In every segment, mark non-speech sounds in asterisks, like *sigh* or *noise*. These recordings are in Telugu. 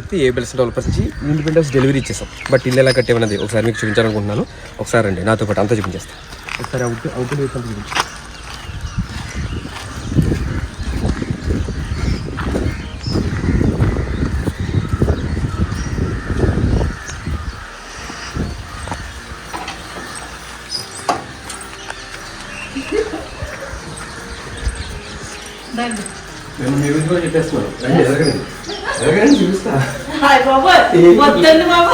పూర్తి ఏబిల్స్ డెవలపర్స్ నుంచి ఇండిపెండెన్స్ డెలివరీ ఇచ్చేసాం. బట్ ఇల్లు ఎలా కట్టేమన్నది ఒకసారి మీకు చూపించాలనుకుంటున్నాను. ఒకసారి అండి నాతో పాటు అంతా చూపించేస్తాను ఒకసారి అవుట్ అవుట్ నేను మీ గురించి కూడా చెప్పేస్తున్నాను. రండి ఎదగండి. వద్దండి బాబు.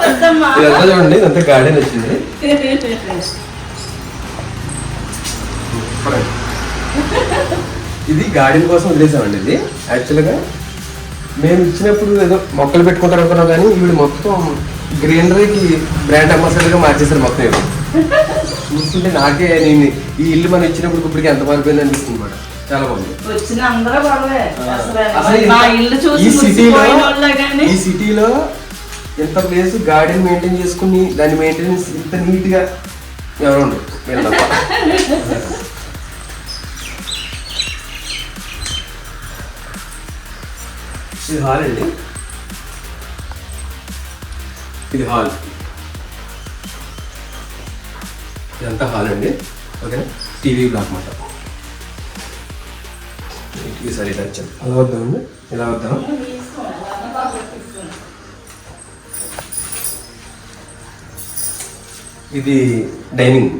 వద్దమ్మా. ఇదంతా చూడండి ఇదంతా గార్డెన్ వచ్చింది. ఇది గార్డెన్ కోసం వదిలేసామండి ఇది. యాక్చువల్గా మేము ఇచ్చినప్పుడు ఏదో మొక్కలు పెట్టుకుంటారు అనుకున్నాం కానీ వీడు మొత్తం గ్రీనరీకి బ్రాండ్ అంబాసిడర్గా మార్చేశారు మొత్తం ఇవి చూస్తుంటే నాకే నేను ఈ ఇల్లు మనం ఇచ్చినప్పుడు ఇప్పటికి ఎంత మారిపోయింది అనిపిస్తుంది మేడం చాలా బాగుంది వచ్చిన అందరూ బాబే అసలు అసలు ఇంత- మా ఇల్లు ఈ సిటీలో ఈ ఎంత ప్లేస్ గార్డెన్ మెయింటైన్ చేసుకుని దాని మెయింటెనెన్స్ ఇంత నీట్గా ఎవరు ఉండరు. ఇది హాల్ అండి. ఇది హాల్. ఇదంతా హాల్ అండి. ఓకేనా? టీవీ బ్లాక్ మాట. ఈసారి ఇలా వచ్చాం అలా వద్దామండి ఇలా వద్దాం ఇది డైనింగ్.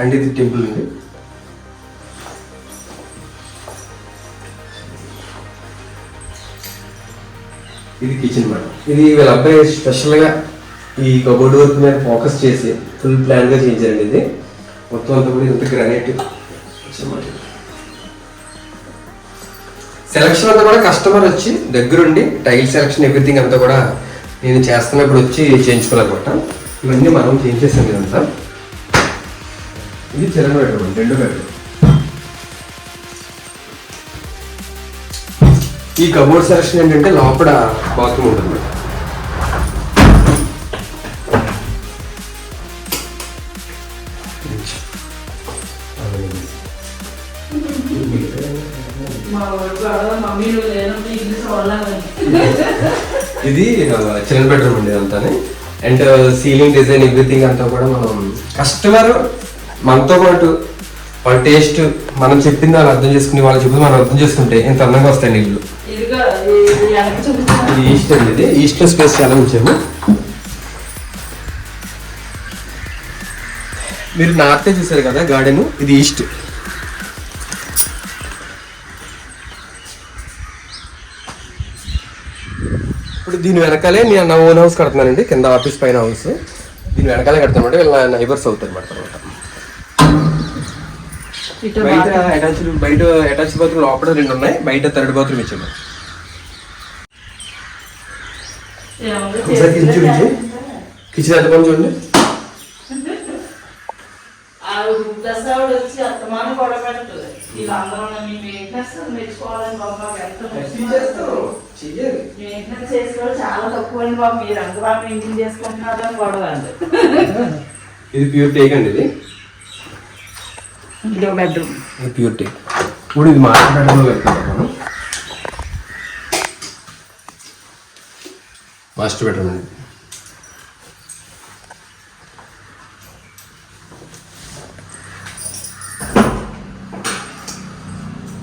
అంటే ఇది టెంపుల్ అండి. ఇది కిచెన్ మేడం ఇది వీళ్ళ అబ్బాయి స్పెషల్గా ఈ కబోర్డ్ వర్క్ మీద ఫోకస్ చేసి ఫుల్ ప్లాన్గా చేయించారండి ఇది. మొత్తం అంతా కూడా ఇంత గ్రానైట్ సెలక్షన్ అంతా కూడా కస్టమర్ వచ్చి దగ్గరుండి టైల్ సెలక్షన్ ఎవ్రీథింగ్ అంతా కూడా నేను చేస్తున్నప్పుడు వచ్చి చేయించుకోవాలన్నమాట. ఇవన్నీ మనం చేయించేసాం ఇదంతా. ఇది చిన్న బెడ్రూమ్ రెండు బెడ్రూమ్ ఈ కబోర్డ్ సెలక్షన్ ఏంటంటే లోపల బాత్రూమ్ ఉంటుంది ఇది చిల్డ్రన్ బెడ్రూమ్ అండి ఇదంతా అండ్ సీలింగ్ డిజైన్ ఎవ్రీథింగ్ అంతా కూడా మనం కస్టమర్ మనతో పాటు వాళ్ళ టేస్ట్ మనం చెప్పింది వాళ్ళు అర్థం చేసుకుని వాళ్ళు చెప్పింది మనం అర్థం చేసుకుంటే ఇంత అందంగా వస్తాయి ఇల్లు ఈస్ట్ అండి ఇది ఈస్ట్ స్పేస్ చాలా ఉంచాము మీరు నార్తే చూసారు కదా గార్డెన్ ఇది ఈస్ట్ దీని వెనకాలే నేను నా ఓన్ హౌస్ కడుతున్నానండి. కింద ఆఫీస్ పైన హౌస్ దీని వెనకాలే కడతామంటే వీళ్ళ నైబర్స్ అవుతారు అనమాట ఇటు బయట అటాచ్ బయట అటాచ్ బాత్రూమ్ లోపల రెండు ఉన్నాయి. బయట థర్డ్ బాత్రూమ్ ఇచ్చాము. ఒకసారి కిచెన్ చూపించు. కిచెన్ ఎంత చూడండి. వీళ్ళందరూ మీ మెయింటెనెన్స్ ఎంత చెయ్యాలి. మెయింటెనెన్స్ చేసుకోవడం చాలా తక్కువ అండి బాబు. మీరు అంత బాగా మెయింటైన్ చేసుకుంటున్నారు అని గొడవ అండి ఇది ప్యూర్ టేక్ అండి ఇది. ఇంకో బెడ్రూమ్ ఇది ప్యూర్ టేక్ ఇప్పుడు ఇది మాస్టర్ బెడ్రూమ్ వెళ్తాం మనం. మాస్టర్ బెడ్రూమ్ అండి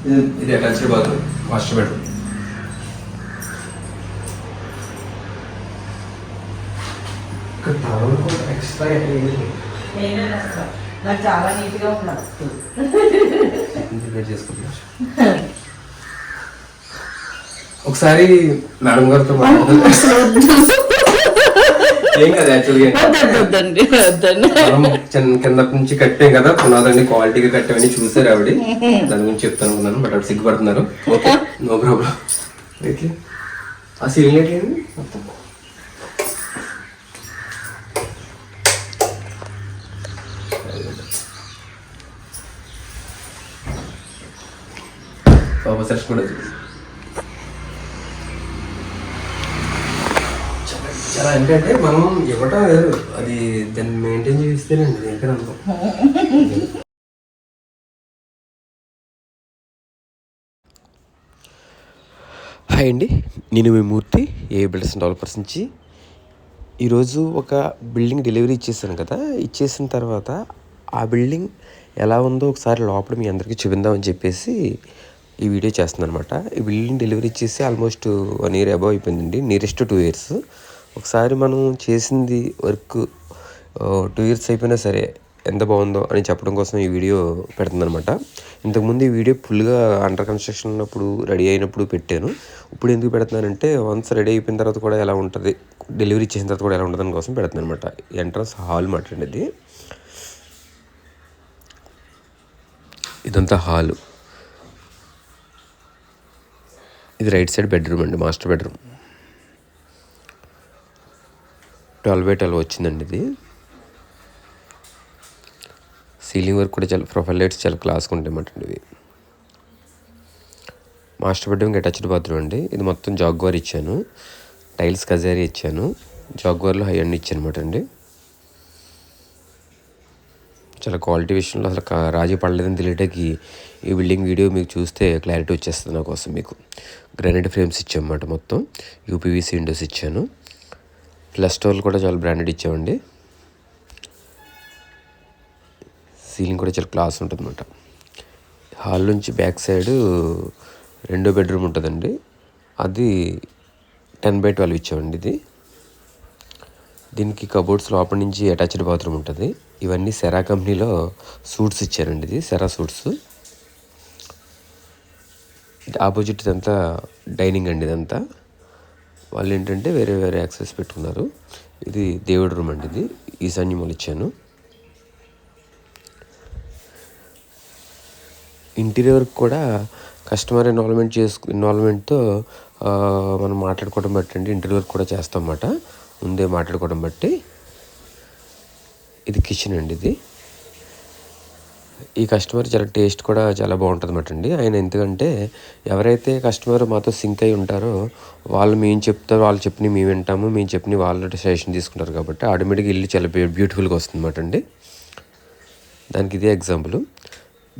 ఇది. ఇది అటాచ్డ్ బాత్రూమ్ మాస్టర్ బెడ్రూమ్ ఇక్కడ టవల్ నేనే. నాకు చాలా నీట్గా ఒకసారి మేడం గారితో ఏం కదా వద్దండి నుంచి కట్టాం కదా పునాదండి క్వాలిటీగా కట్టామని చూసారు ఆవిడ. *laughs* దాని గురించి చెప్తాను అనుకున్నాను బట్ ఆవిడ సిగ్గుపడుతున్నారు. ఓకే నో ప్రాబ్లం ఆ సీలింగ్ ఏంటి మొత్తం. కూడా చూసి చాలా- ఏంటంటే మనం ఇవ్వటం వేరు. అది దాన్ని మెయింటైన్ చేస్తేనండి దగ్గర అనుకో. హాయ్ అండి. నేను మీ మూర్తి ఏ బిల్డర్స్ డెవలపర్స్ నుంచి. ఈరోజు ఒక బిల్డింగ్ డెలివరీ ఇచ్చేసాను కదా. ఇచ్చేసిన తర్వాత ఆ బిల్డింగ్ ఎలా ఉందో ఒకసారి లోపల మీ అందరికీ చూపిందామని చెప్పేసి ఈ వీడియో చేస్తున్నాను అనమాట ఈ బిల్డింగ్ డెలివరీ చేసి ఆల్మోస్ట్ వన్ ఇయర్ అబవ్ అయిపోయిందండి. నియరెస్ట్ టూ ఇయర్స్ ఒకసారి మనం చేసింది వర్క్ టూ ఇయర్స్ అయిపోయినా సరే ఎంత బాగుందో అని చెప్పడం కోసం ఈ వీడియో పెడుతుందనమాట ఇంతకుముందు ఈ వీడియో ఫుల్గా అండర్ కన్స్ట్రక్షన్ ఉన్నప్పుడు రెడీ అయినప్పుడు పెట్టాను. ఇప్పుడు ఎందుకు పెడుతున్నానంటే వన్స్ రెడీ అయిపోయిన తర్వాత కూడా ఎలా ఉంటుంది డెలివరీ చేసిన తర్వాత కూడా ఎలా ఉంటుందని కోసం పెడుతున్నాను అనమాట ఎంట్రన్స్ హాల్ మాట ఇదంతా హాలు ఇది రైట్ సైడ్ బెడ్రూమ్ అండి master bedroom. Twelve by twelve వచ్చిందండి ఇది. సీలింగ్ వర్క్ కూడా చాలా ప్రొఫైల్ లైట్స్ చాలా క్లాస్గా ఉంటాయన్నమాట ఇవి. మాస్టర్ బెడ్రూమ్కి అటాచ్డ్ బాత్రూమ్ అండి. ఇది మొత్తం జాగ్వార్ ఇచ్చాను. టైల్స్ కజారీ ఇచ్చాను. జాగ్వార్లో హై అండ్ ఇచ్చాను అనమాట అండి. చాలా క్వాలిటీ విషయంలో అసలు రాజీ పడలేదని తెలియటానికి ఈ బిల్డింగ్ వీడియో మీకు చూస్తే క్లారిటీ వచ్చేస్తుంది నా కోసం మీకు. గ్రానైట్ ఫ్రేమ్స్ ఇచ్చామన్నమాట మొత్తం. యూపీవీసీ విండోస్ ఇచ్చాను. ప్లస్ టోల్ కూడా చాలా బ్రాండెడ్ ఇచ్చామండి. సీలింగ్ కూడా చాలా క్లాస్ ఉంటుందన్నమాట. హాల్ నుంచి బ్యాక్ సైడ్ రెండో బెడ్రూమ్ ఉంటుందండి. అది టెన్ బై ట్వెల్వ్ ఇచ్చామండి ఇది. దీనికి కబోర్డ్స్ లోపల నుంచి అటాచ్డ్ బాత్రూమ్ ఉంటుంది. ఇవన్నీ సెరా కంపెనీలో సూట్స్ ఇచ్చారండి ఇది సెరా సూట్స్ ఆపోజిట్ ఇదంతా డైనింగ్ అండి ఇదంతా. వాళ్ళు ఏంటంటే వేరే వేరే యాక్సెస్ పెట్టుకున్నారు. ఇది దేవుడి రూమ్ అండి ఇది. ఈశాన్యములు ఇచ్చాను. ఇంటీరియర్ కూడా కస్టమర్ ఇన్వాల్వ్మెంట్ చేసుకు ఇన్వాల్వ్మెంట్తో మనం మాట్లాడుకోవడం బట్టి అండి. ఇంటీరియర్ కూడా చేస్తాం అన్నమాట. ముందే మాట్లాడుకోవడం బట్టి ఇది కిచెన్ అండి ఇది. ఈ కస్టమర్ చాలా టేస్ట్ కూడా చాలా బాగుంటుంది అన్నమాట అండి. ఆయన ఎందుకంటే ఎవరైతే కస్టమర్ మాతో సింక్ అయి ఉంటారో వాళ్ళు మేము చెప్తారో వాళ్ళు చెప్పిన మేము వింటాము మేము చెప్పిన వాళ్ళు సజెషన్ తీసుకుంటారు కాబట్టి ఆటోమేటిక్గా ఇల్లు చాలా బ్యూటిఫుల్గా వస్తుంది అండి. దానికి ఇదే ఎగ్జాంపుల్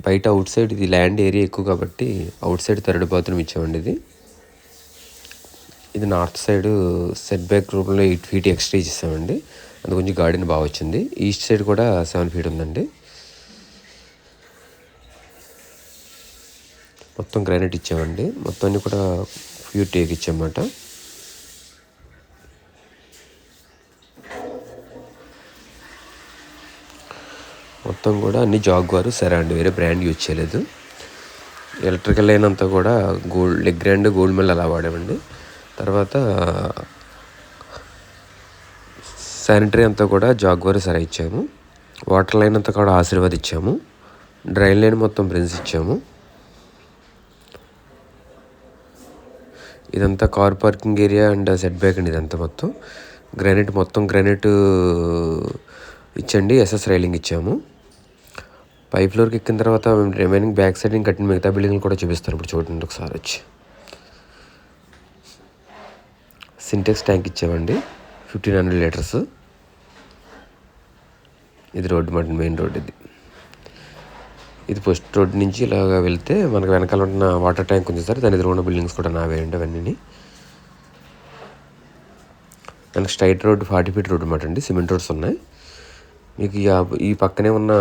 బయట అవుట్ సైడ్ ఇది ల్యాండ్ ఏరియా ఎక్కువ కాబట్టి అవుట్ సైడ్ థర్డ్ బాత్రూమ్ ఇచ్చామండి ఇది. ఇది నార్త్ సైడ్ సెట్ బ్యాక్ రూపంలో ఎయిట్ ఫీట్ ఎక్స్ట్రా ఇచ్చేసామండి. అందు కొంచెం గార్డెన్ బాగా వచ్చింది. ఈస్ట్ సైడ్ కూడా సెవెన్ ఫీట్ ఉందండి. మొత్తం గ్రానైట్ ఇచ్చామండి. మొత్తం అన్ని కూడా ప్యూర్ టేక్ ఇచ్చామన్నమాట. మొత్తం కూడా అన్ని జాగ్వారు సరే అండి వేరే బ్రాండ్ యూజ్ చేయలేదు. ఎలక్ట్రికల్ లైన్ అంతా కూడా గోల్డ్ లెగ్ గ్రాండ్ గోల్డ్ మెల్ అలా వాడామండి. తర్వాత శానిటరీ అంతా కూడా జాగ్వర్ సరే ఇచ్చాము. వాటర్ లైన్ అంతా కూడా ఆశీర్వాద్ ఇచ్చాము డ్రైన్ లైన్ మొత్తం ప్రిన్స్ ఇచ్చాము. ఇదంతా car parking area and set back అండి ఇదంతా మొత్తం. గ్రానైట్ మొత్తం గ్రానైట్ ఇచ్చండి. ఎస్ఎస్ రైలింగ్ ఇచ్చాము. పై ఫ్లోర్కి ఎక్కిన తర్వాత రిమైనింగ్ బ్యాక్ సైడ్ ఇంకా కట్టిన మిగతా బిల్డింగ్లు కూడా చూపిస్తాను. ఇప్పుడు చూడండి ఒకసారి వచ్చి. సింటెక్స్ ట్యాంక్ ఇచ్చామండి. Fifteen hundred litres. ఇది రోడ్డు మటన్ మెయిన్ రోడ్ ఇది. ఇది ఫస్ట్ రోడ్ నుంచి ఇలాగ వెళ్తే మనకు వెనకాల ఉన్న వాటర్ ట్యాంక్ ఉంది సార్. దాని ఎదురు ఉన్న బిల్డింగ్స్ కూడా నావే అండి అవన్నీ మనకి straight road forty feet road అనమాట అండి. సిమెంట్ రోడ్స్ ఉన్నాయి. మీకు ఈ పక్కనే ఉన్న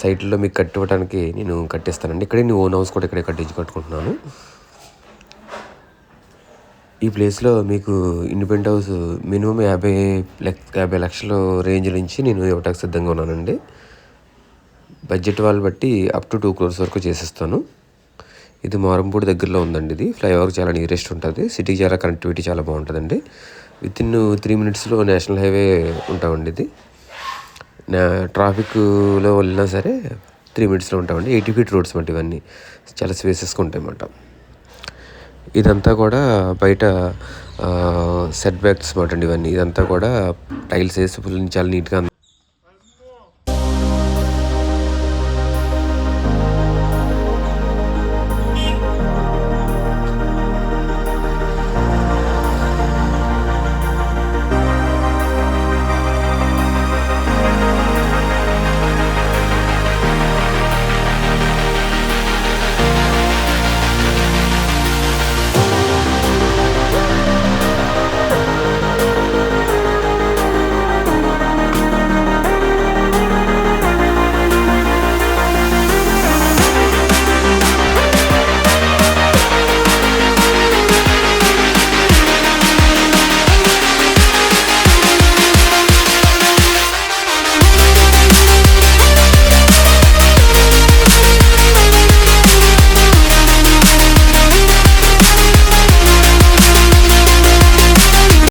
సైట్లో మీకు కట్టివ్వడానికి నేను కట్టిస్తానండి. ఇక్కడే నేను ఓన్ హౌస్ కూడా ఇక్కడే కట్టించి కట్టుకుంటున్నాను. ఈ ప్లేస్లో మీకు ఇండిపెండెంట్ హౌస్ మినిమం యాభై యాభై లక్షల రేంజ్ నుంచి నేను ఇవ్వటానికి సిద్ధంగా ఉన్నానండి. బడ్జెట్ వాళ్ళు బట్టి అప్ టు టూ క్రోర్స్ వరకు చేసేస్తాను. ఇది మారంపూడి దగ్గరలో ఉందండి ఇది. ఫ్లైఓవర్ చాలా నియరెస్ట్ ఉంటుంది. సిటీకి చాలా కనెక్టివిటీ చాలా బాగుంటుందండి. విత్ ఇన్ త్రీ మినిట్స్లో నేషనల్ హైవే ఉంటామండి ఇది. ట్రాఫిక్లో వెళ్ళినా సరే త్రీ మినిట్స్లో ఉంటామండి. ఎయిటీ ఫీట్ రోడ్స్ మాట ఇవన్నీ చాలా స్పేసెస్గా ఉంటాయి అన్నమాట ఇదంతా కూడా బయట సెట్ బ్యాక్స్ మాట అండి ఇవన్నీ ఇదంతా కూడా టైల్స్ వేసి ఫుల్ చాలా నీట్గా